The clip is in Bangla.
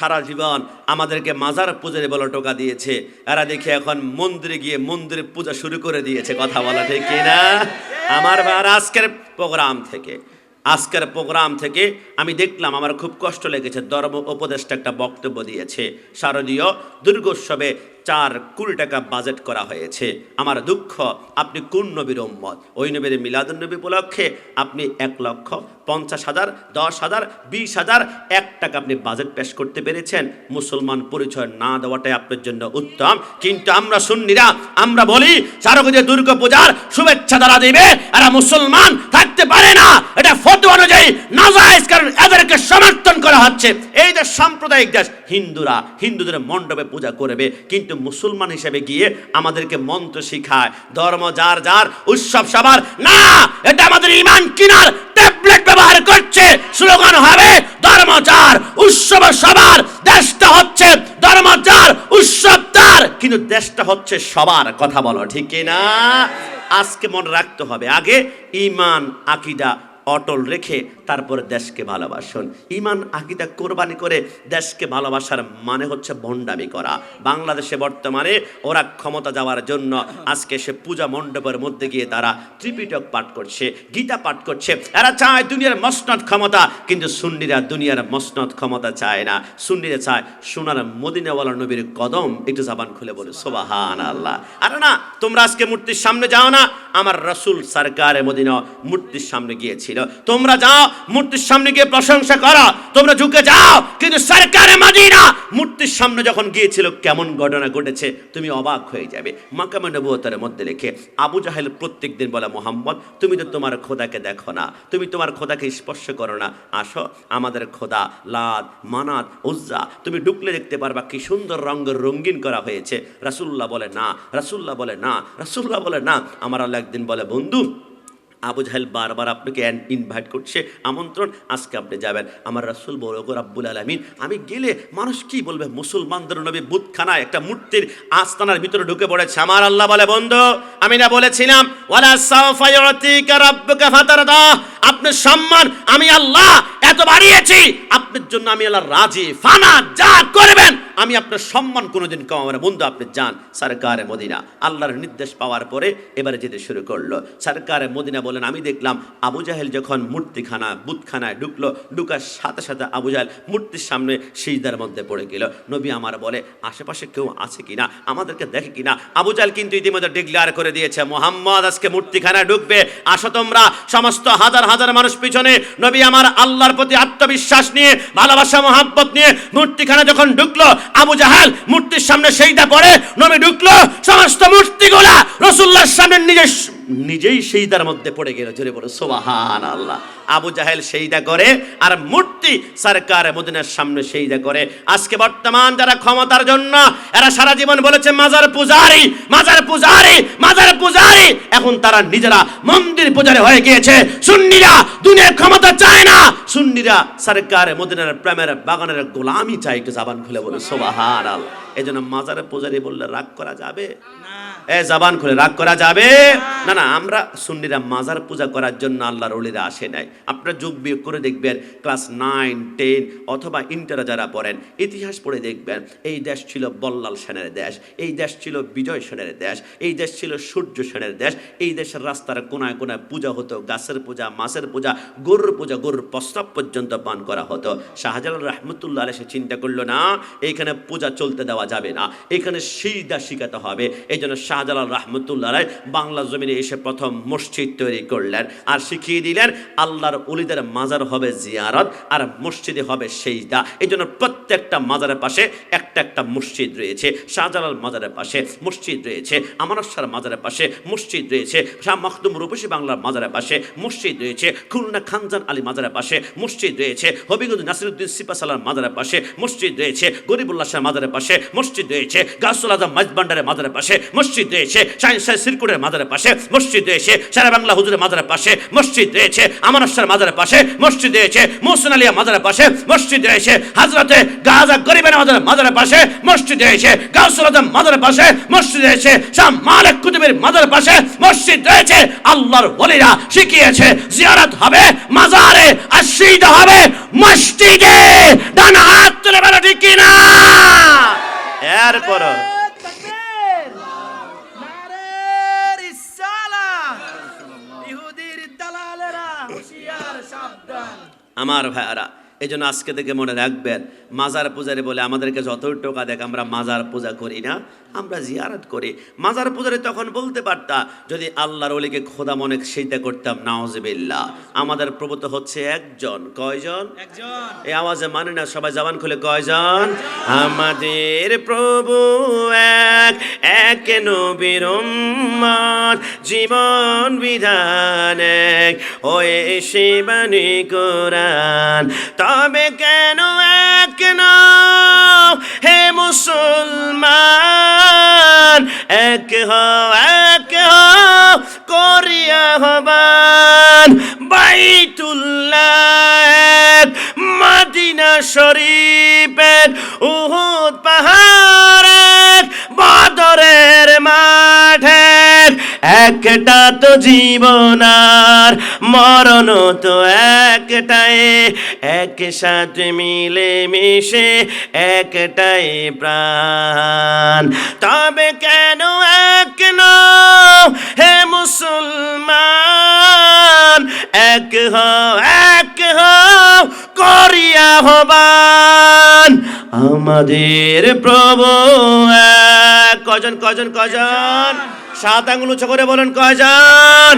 সারা জীবন আমাদেরকে মাজার পূজারে বলে টোকা দিয়েছে। এরা দেখে এখন মন্দিরে গিয়ে মন্দিরে পূজা শুরু করে দিয়েছে। কথা বলা ঠিক কিনা? আমার আজকের প্রোগ্রাম থেকে। আজকের প্রোগ্রাম থেকে আমি দেখলাম আমার খুব কষ্ট লেগেছে। ধর্ম উপদেষ্টা একটা বক্তব্য দিয়েছে। শারদীয় দুর্গোৎসবে চার কোটি টাকা বাজেট করা হয়েছে। আমার দুঃখ, আপনি কোন নবীর উম্মত? ওই নবীর মিলাদুন্নবী উপলক্ষে আপনি এক লক্ষ পঞ্চাশ হাজার, দশ হাজার, বিশ হাজার, এক টাকা আপনি বাজেট পেশ করতে পেরেছেন। মুসলমান পরিচয় না দেওয়াটাই আপনার জন্য উত্তম। কিন্তু আমরা সুন্নিরা, আমরা বলি, শারদীয় দুর্গা পূজার শুভেচ্ছা দ্বারা দেবে। এরা মুসলমান থাকতে পারে না। এটা ফটো অনুযায়ী নাজাইজ কারণ এদেরকে সমর্থন করা হচ্ছে। এই যে সাম্প্রদায়িক দেশ, হিন্দুরা, হিন্দুদের মণ্ডপে পূজা করবে, কিন্তু মুসলমান হিসেবে গিয়ে আমাদেরকে মন্ত্র শিখায়, ধর্ম যার যার, উৎসব সবার। না, এটা আমাদের ইমান কিনার ট্যাবলেট ব্যবহার করছে। স্লোগান হবে, ধর্ম যার, উৎসব সবার। দেশটা হচ্ছে ধর্ম যার কিন্তু দেশটা হচ্ছে সবার কথা বলো, ঠিক না আজকে মনে রাখতে হবে। আগে ইমান, আকিদা অটল রেখে তারপরে দেশকে ভালোবাসুন। ইমান, আকিদা, কোরবানি করে দেশকে ভালোবাসার মানে হচ্ছে ভণ্ডামি করা। বাংলাদেশে বর্তমানে ওরা ক্ষমতা যাওয়ার জন্য আজকে সে পূজা মণ্ডপের মধ্যে গিয়ে তারা ত্রিপিটক পাঠ করছে, গীতা পাঠ করছে। এরা চায় দুনিয়ার মসনদ ক্ষমতা, কিন্তু সুন্নিরা দুনিয়ার মসনদ ক্ষমতা চায় না। সুন্নিরা চায় সোনার মদিনাওয়ালা নবীর কদম। একটু জাবান খুলে বলে সোবাহান আল্লাহ আরে না, তোমরা আজকে মূর্তির সামনে যাও না। আমার রসুল সরকারে মদিনা মূর্তির সামনে গিয়েছিল তোমরা যাও, মূর্তির সামনে গিয়ে প্রশংসা করো। তোমরা ঝুঁকে যাও, কিন্তু সরকারে মদিনা। মূর্তির সামনে যখন গিয়েছিল, কেমন ঘটনা ঘটেছে, তুমি অবাক হয়ে যাবে। মাকামে নবুয়তের মধ্যে লিখে, আবু জাহেল প্রত্যেক দিন বলে, মোহাম্মদ, তুমি তো তোমার খোদাকে দেখো না। তুমি তোমার খোদাকে স্পর্শ করো না। আসো, আমাদের খোদা লাদ মানাত উজ্জা, তুমি ঢুকলে দেখতে পারবা কি সুন্দর রঙের রঙিন করা হয়েছে। রাসুল্লাহ বলে, না। রাসুল্লাহ বলে, না। রাসুল্লাহ বলে, না। আমার আল্লাহ একদিন বলে, বন্ধু আবু জাহেল বারবার আপনাকে ইনভাইট করছে। আমন্ত্রণ, আজকে আপনি যাবেন। আমার রাসুল বলক রাব্বুল আলমিন, আমি গেলে মানুষ কি বলবে? মুসলমানদের নবী বুথখানায় একটা মূর্তির আস্তানার ভিতরে ঢুকে পড়েছে। আমার আল্লাহ বলে, বন্ধু, আমি না বলেছিলাম আপনার সম্মান আমি আল্লাহ এত বাড়িয়েছি। আপনার জন্য আমি আল্লাহ রাজি, ফানা, যা করবেন, আমি আপনার সম্মান কোনোদিন কমাবো না। বন্ধু, আপনি যান সরকারে মদিনা। আল্লাহর নির্দেশ পাওয়ার পরে এবারে যেতে শুরু করল। সরকারে মদিনা বলেন, আমি দেখলাম আবু জাহেল যখন মূর্তিখানা, বুথখানায় ঢুকলো, ঢুকার সাথে সাথে আবু জাহেল মূর্তির সামনে সিজদার মধ্যে পড়ে গেল। নবী আমার বলে, আশেপাশে কেউ আছে কিনা? আমাদেরকে দেখে কিনা? আবু জাহেল কিন্তু ইতিমধ্যে ডিক্লেয়ার করে দিয়েছে, মোহাম্মদ আজকে মূর্তিখানায় ঢুকবে। আসো তোমরা, সমস্ত হাজার হাজার মানুষ পিছনে। নবী আমার আল্লাহর প্রতি আত্মবিশ্বাস নিয়ে, ভালোবাসা, মহাব্বত নিয়ে মূর্তিখানা যখন ঢুকলো, আবু জাহাল মূর্তির সামনে সেইটা পড়ে, নবী ঢুকলো, সমস্ত মূর্তিগুলা রসুল্লাহর সামনে নিজে নিজেই সেইদার মধ্যে পড়ে গেল। জোরে বলো সোবাহান আল্লাহ আবু জাহেল সেইদা করে আর মূর্তি সরকার মদিনার সামনে সেইদা করে। আজকে বর্তমান যারা ক্ষমতার জন্য, এরা সারা জীবন বলেছে, মাজার পূজারি মাজার পূজারি মাজার পূজারি। এখন তারা নিজেরা মন্দির পূজারি হয়ে গিয়েছে। সুন্নিরা দুনিয়ার ক্ষমতা চায় না। সুন্নিরা সরকার মদিনার প্রেমের বাগানের গোলামি চাই একটু জাবান খুলে বলে সোবাহান আল্লাহ এই জন্য মাজারে পূজারি বললে রাগ করা যাবে? জবান খুলে, রাগ করা যাবে? না না, আমরা সুন্নিরা মাজার পূজা করার জন্য আল্লাহর অলিরা আসে নাই। আপনারা যোগ বিয়োগ করে দেখবেন, ক্লাস নাইন, টেন অথবা ইন্টারে যারা পড়েন, ইতিহাস পড়ে দেখবেন, এই দেশ ছিল বল্লাল সেনের দেশ, এই দেশ ছিল বিজয় সেনের দেশ, এই দেশ ছিল সূর্য সেনের দেশ, এই দেশের রাস্তার কোনায় কোনায় পূজা হতো, গাছের পূজা, মাছের পূজা, গরুর পূজা, গরুর প্রস্তাব পর্যন্ত পান করা হতো। শাহজালাল রহমতুল্লাহ সে চিন্তা করল, না, এইখানে পূজা চলতে দেওয়া যাবে না এখানে সিজদা শিখাতে হবে এই জন্য শাহজালাল রহমতুল্লাহ আলাই বাংলা জমিনে এসে প্রথম মসজিদ তৈরি করলেন। আর শিখিয়ে দিলেন, আল্লাহর উলিদের মাজার হবে জিয়ারত, আর মসজিদে হবে সেইদা। এই জন্য প্রত্যেকটা মাজারের পাশে একটা একটা মসজিদ রয়েছে, শাহজালাল মাজারের পাশে মসজিদ রয়েছে আমানসার মাজারের পাশে মসজিদ রয়েছে, শাহ মখদুম রূপসী বাংলার মাজারের পাশে মসজিদ রয়েছে, খুলনা খানজান আলী মাজারের পাশে মসজিদ রয়েছে, হবিগঞ্জ নাসিরুদ্দিন সিপাসালার মাজারের পাশে মসজিদ রয়েছে গরিবুল্লাহ শাহ মাজারের পাশে মসজিদ রয়েছে গাছুল আজম মাইজবান্ডারের মাজারের পাশে মসজিদ রয়েছে শাহিন শাহ সিরকুটের মাজারের পাশে, মসজিদ রয়েছে সারা বাংলা হুজুরের মাজারের পাশে, মসজিদ রয়েছে আমানসার মাজারের পাশে, মসজিদ রয়েছে মোহসেন আলিয়া মাজারের পাশে, মসজিদ রয়েছে হাজরতে গাজা গরিবের মাজারের মাজারের পাশে, মসজিদ রয়েছে গাছুল আজম মাজারের পাশে, মসজিদ রয়েছে শাহ মালিক কুতুবের মাজারের পাশে, মসজিদ রয়েছে আল্লাহর ওলিরা শিখিয়েছে, জিয়ারত হবে, মাজারে আর হবে, মসজিদে ডান হাত তুলে বেড়া ঠিক কিনা? পড়ো আমার ভাইয়ারা এই জন্য আজকে থেকে মনে রাখবেন মাজার পূজারি বলে আমাদেরকে যতই টোকা দেখ আমরা মাজার পূজা করি না আমরা জিয়ারত করি। মাজার পূজারি তখন বলতে পারতা যদি আল্লাহর ওলিকে খোদা মনে সেইটা করতাম নাওজবিল্লা আমাদের প্রভু তো হচ্ছে একজন কয়জন? একজন। এই আওয়াজে মানে না সবাই জবান খুলে কয়জন? আমাদের প্রভু এক এক নবীর জীবন বিধান এক ওয়ে শিবানী কোরআন। তবে কেন এক না হে মুসলমান, এক হ এক হ করিয়া হবান বাইতুল্লাহ, মাদিনা শরীফের উহুদ পাহাড় একটা তো জীবন আর মরণ তো একটাই। এক সাথে মিলে মিশে একটাই প্রাণ। তবে কেন এক হে মুসলমান? এক হও এক হও করিয়া হবান আমাদের প্রভু কজন কজন কজন? সাত আঙুল উঁচু করে বলেন কয়জন